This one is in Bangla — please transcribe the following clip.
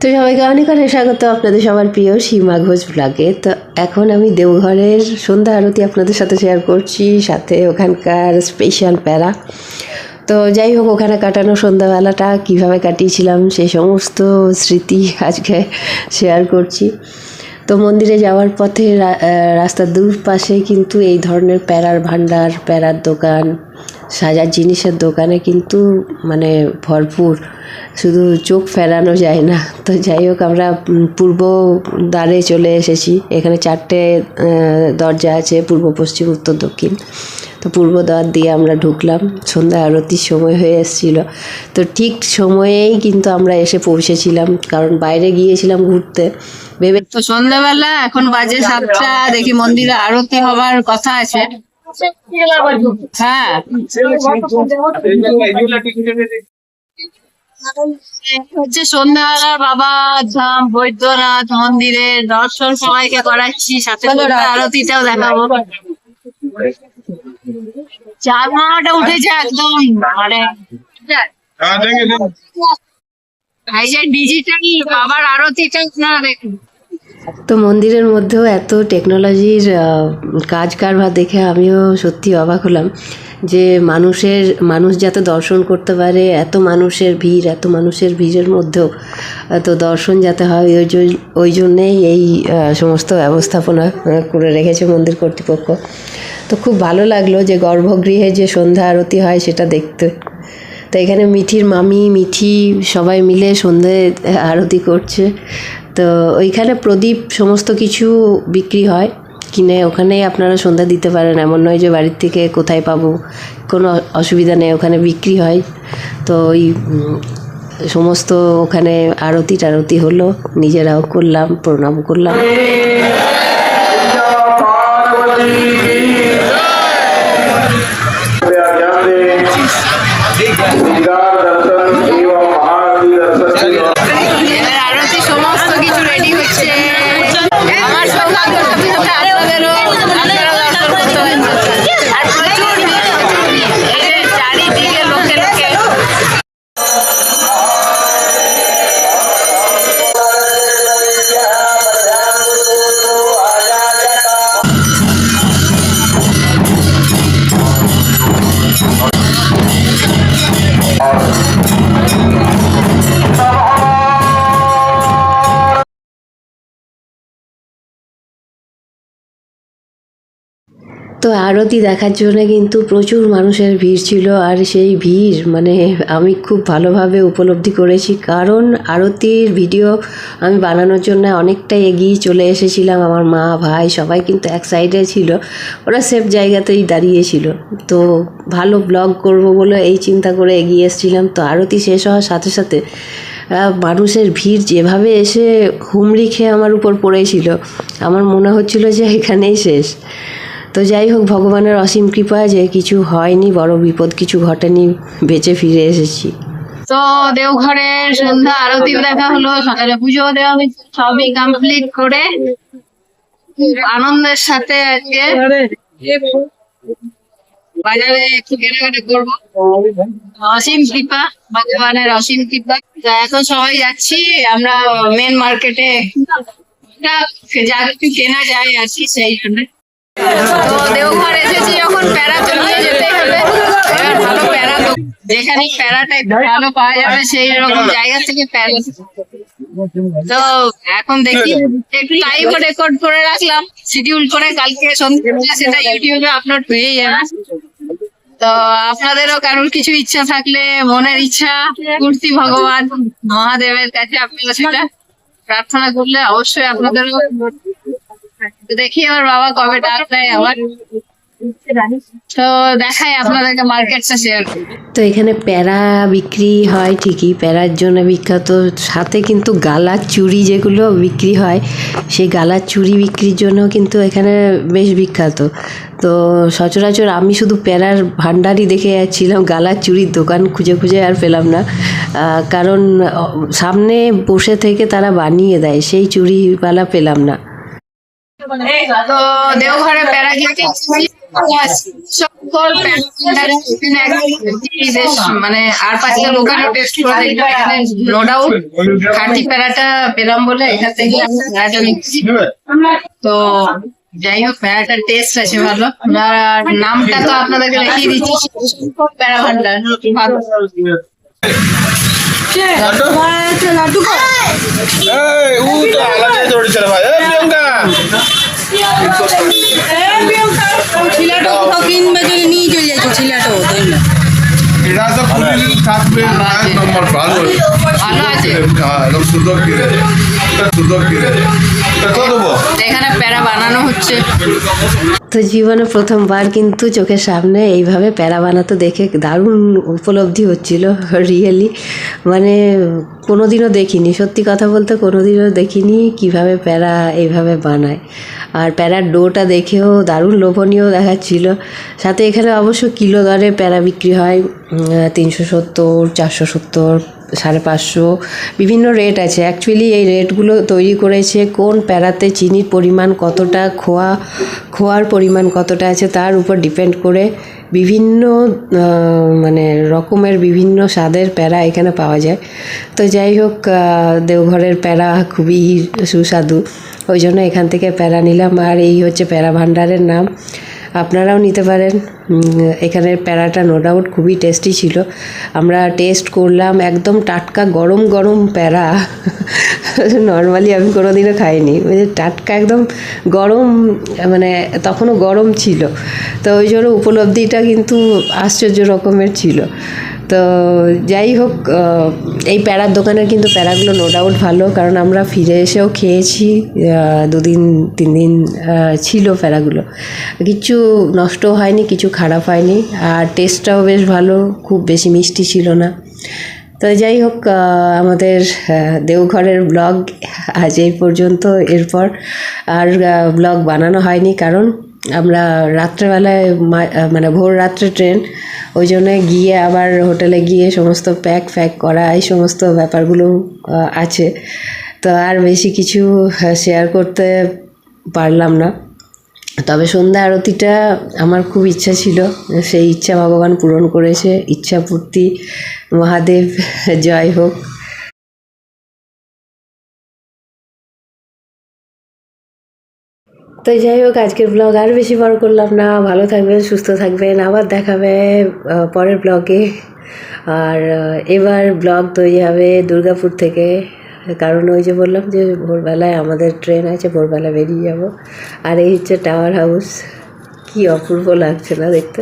তো সবাইকে অনেক অনেক স্বাগত আপনাদের সবার প্রিয় সীমা ঘোষ ব্লগে তো এখন আমি দেওঘরের সন্ধ্যা আরতি আপনাদের সাথে শেয়ার করছি, সাথে ওখানকার স্পেশাল প্যারা। তো যাই হোক, ওখানে কাটানো সন্ধ্যাবেলাটা, কীভাবে কাটিয়েছিলাম সেই সমস্ত স্মৃতি আজকে শেয়ার করছি। তো মন্দিরে যাওয়ার পথে রাস্তার দুপাশে কিন্তু এই ধরনের প্যারার ভাণ্ডার, প্যারার দোকান সাজার জিনিসের দোকানে কিন্তু মানে ভরপুর। শুধু চোখ ফেরানো যায় না। তো যাই হোক, আমরা পূর্ব দ্বারে চলে এসেছি। এখানে চারটে দরজা আছে, পূর্ব, পশ্চিম, উত্তর, দক্ষিণ। তো পূর্ব দ্বার দিয়ে আমরা ঢুকলাম। সন্ধ্যা আরতির সময় হয়ে এসেছিল। তো ঠিক সময়েই কিন্তু আমরা এসে পৌঁছেছিলাম। কারণ বাইরে গিয়েছিলাম ঘুরতে। ভেবে তো সন্ধ্যাবেলা এখন বাজে সাতটা। দেখি মন্দিরে আরতি হবার কথা আছে। হ্যাঁ। হচ্ছে সন্ধ্যাবেলা বাবা ধাম বৈদ্যনাথ মন্দিরের দর্শন সবাইকে করাচ্ছি সাথে আরতিটাও দেখাবো। চার মামাটা উঠেছে একদম মানে এই যে ডিজিটাল বাবার আরতিটা আপনারা দেখুন। তো মন্দিরের মধ্যেও এত টেকনোলজির কাজ কারবার দেখে আমিও সত্যি অবাক হলাম যে মানুষের, মানুষ যাতে দর্শন করতে পারে, এত মানুষের ভিড়, এত মানুষের ভিড়ের মধ্যেও এত দর্শন যাতে হয়, ওই ওই জন্যেই এই সমস্ত ব্যবস্থাপনা করে রেখেছে মন্দির কর্তৃপক্ষ। তো খুব ভালো লাগল যে গর্ভগৃহে যে সন্ধ্যা আরতি হয় সেটা দেখতে। তো এখানে মিঠির মামি, মিঠি সবাই মিলে সন্ধে আরতি করছে। তো ওইখানে প্রদীপ সমস্ত কিছু বিক্রি হয়। কিনে ওখানেই আপনারা সন্ধ্যা দিতে পারেন। এমন নয় যে বাড়ির থেকে কোথায় পাবো। কোনো অসুবিধা নেই, ওখানে বিক্রি হয়। তো ওই সমস্ত ওখানে আরতি টারতি হলো। নিজেরাও করলাম, প্রণাম করলাম। আমার তো আরতি দেখার জন্য কিন্তু প্রচুর মানুষের ভিড় ছিল আর সেই ভিড় মানে আমি খুব ভালোভাবে উপলব্ধি করেছি। কারণ আরতির ভিডিও আমি বানানোর জন্য অনেকটাই এগিয়ে চলে এসেছিলাম। আমার মা, ভাই সবাই কিন্তু এক সাইডে ছিল। ওরা সেফ জায়গাতেই দাঁড়িয়েছিল তো ভালো ব্লগ করব বলে এই চিন্তা করে এগিয়ে এসেছিলাম। তো আরতি শেষ হওয়ার সাথে সাথে মানুষের ভিড় যেভাবে এসে হুমড়ি খেয়ে আমার উপর পড়েছিল, আমার মনে হচ্ছিল যে এখানেই শেষ। তো যাই হোক, ভগবানের অসীম কৃপায় যে কিছু হয়নি, বড় বিপদ কিছু ঘটেনি, বেঁচে ফিরে এসেছি। তো দেওঘরে সন্ধ্যা, আরতি দেখা হলো, সকালে পুজো দেওয়া হয়েছে, সবই কমপ্লিট করে আনন্দের সাথে আজকে বাজারে একটু কেনাকাটা করব। অসীম কৃপা, ভগবানের অসীম কৃপা। এখন সবাই যাচ্ছি, আমরা মেন মার্কেটে যা একটু কেনা যায় আর কি সেই জন্য তো দেওঘর এসেছি, যখন প্যারা তো যেতে হবে। যেখানে প্যারাটা ভালো পাওয়া যাবে, সেই রকম জায়গা থেকে প্যারা। তো এখন দেখি, একটু লাইভ রেকর্ড করে রাখলাম শিডিউল করে কালকে সন্ধ্যা সেটা ইউটিউবে আপলোড হয়ে যাবে। তো আপনাদেরও কারোর কিছু ইচ্ছা থাকলে, মনের ইচ্ছা মূর্তি ভগবান মহাদেবের কাছে আপনারা সেটা প্রার্থনা করলে অবশ্যই আপনাদেরও দেখি আমার বাবা কবে ডাক দেয় আবার। তো দেখাই আপনাদেরকে মার্কেটটা শেয়ার তো এখানে প্যারা বিক্রি হয় ঠিকই প্যারার জন্য বিখ্যাত। সাথে কিন্তু গালার চুড়ি যেগুলো বিক্রি হয় সেই গালার চুড়ি বিক্রির জন্য কিন্তু এখানে বেশ বিখ্যাত। তো সচরাচর আমি শুধু প্যারার ভাণ্ডারই দেখে যাচ্ছিলাম গালার চুড়ির দোকান খুঁজে খুঁজে আর পেলাম না। কারণ সামনে বসে থেকে তারা বানিয়ে দেয় সেই চুড়িওয়ালা পেলাম না। তো দেওঘরে প্যারা খেতে সকল মানে আর পাঁচটা লোকালও টেস্ট করে নো ডাউট খাঁটি প্যারাটা পেলাম বলে এখান থেকে তো যাই হোক প্যারাটার টেস্ট আছে ভালো। আর নামটা তো আপনাদেরকে দেখিয়ে দিচ্ছি। প্যারা ভান্ডার। ভালো এই, ও তো আলাদা দৌড়েছে ভাই। এই, প্রিয়াঙ্কা। ছিলাটা কোথাও কিনবে যদি নিয়ে চলে যাচ্ছে ছিলাটাও তাই না এটা তো কুড়ি দিন থাকবে এক নম্বর ভালো ভালো আছে। হ্যাঁ, একদম সুন্দর কিনে সুন্দর কিনে এটা কত দেবো এখানে প্যারা বানানো হচ্ছে। তো জীবনে প্রথমবার কিন্তু চোখের সামনে এইভাবে প্যারা বানাতে দেখে দারুণ উপলব্ধি হচ্ছিল রিয়েলি মানে কোনোদিনও দেখিনি সত্যি কথা বলতে কোনোদিনও দেখিনি কীভাবে প্যারা এইভাবে বানায়। আর প্যারার ডোটা দেখেও দারুণ লোভনীয় দেখাচ্ছিল। সাথে এখানে অবশ্য কিলো দরে প্যারা বিক্রি হয়। তিনশো সত্তর, চারশো সত্তর, সাড়ে পাঁচশো, বিভিন্ন রেট আছে। অ্যাকচুয়ালি এই রেটগুলো তৈরি করেছে কোন প্যারাতে চিনির পরিমাণ কতটা, খোয়া, খোয়ার পরিমাণ কতটা আছে তার উপর ডিপেন্ড করে বিভিন্ন মানে রকমের বিভিন্ন স্বাদের প্যারা এখানে পাওয়া যায়। তো যাই হোক দেওঘরের প্যারা খুবই সুস্বাদু। ওই জন্য এখান থেকে প্যারা নিলাম। আর এই হচ্ছে প্যারা ভাণ্ডারের নাম। আপনারাও নিতে পারেন। এখানের প্যারাটা নো ডাউট খুবই টেস্টি ছিল। আমরা টেস্ট করলাম একদম টাটকা গরম গরম প্যারা। নর্মালি আমি কোনো দিনও খাইনি। ওই যে টাটকা একদম গরম মানে তখনও গরম ছিল। তো ওই জন্য উপলব্ধিটা কিন্তু আশ্চর্য রকমের ছিল। তো যাই হোক এই প্যারার দোকানের কিন্তু প্যারাগুলো নো ডাউট ভালো, কারণ আমরা ফিরে এসেও খেয়েছি দুদিন, তিন দিন ছিল প্যারাগুলো। কিছু নষ্ট হয়নি, কিছু খারাপ হয়নি, আর টেস্টটাও বেশ ভালো, খুব বেশি মিষ্টি ছিল না। তো যাই হোক আমাদের দেওঘরের ব্লগ আজ এই পর্যন্ত, এরপর আর ব্লগ বানানো হয়নি, কারণ আমরা রাত্রেবেলায় মানে ভোর রাত্রে ট্রেন, ওই জন্য গিয়ে আবার হোটেলে গিয়ে সমস্ত প্যাক ফ্যাক করা, এই সমস্ত ব্যাপারগুলো আছে। তো আর বেশি কিছু শেয়ার করতে পারলাম না। তবে সন্ধ্যা আরতিটা আমার খুব ইচ্ছা ছিল। সেই ইচ্ছা ভগবান পূরণ করেছে। ইচ্ছা পূর্তি মহাদেব, জয় হোক। তো যাই হোক, আজকের ব্লগ আর বেশি বড় করলাম না। ভালো থাকবেন, সুস্থ থাকবেন। আবার দেখাবে পরের ব্লগে আর এবার ব্লগ তৈরি হবে দুর্গাপুর থেকে। কারণ ওই যে বললাম যে, ভোরবেলায় আমাদের ট্রেন আছে, ভোরবেলা বেরিয়ে যাব। আর এই হচ্ছে টাওয়ার হাউস কি অপূর্ব লাগছে না দেখতে।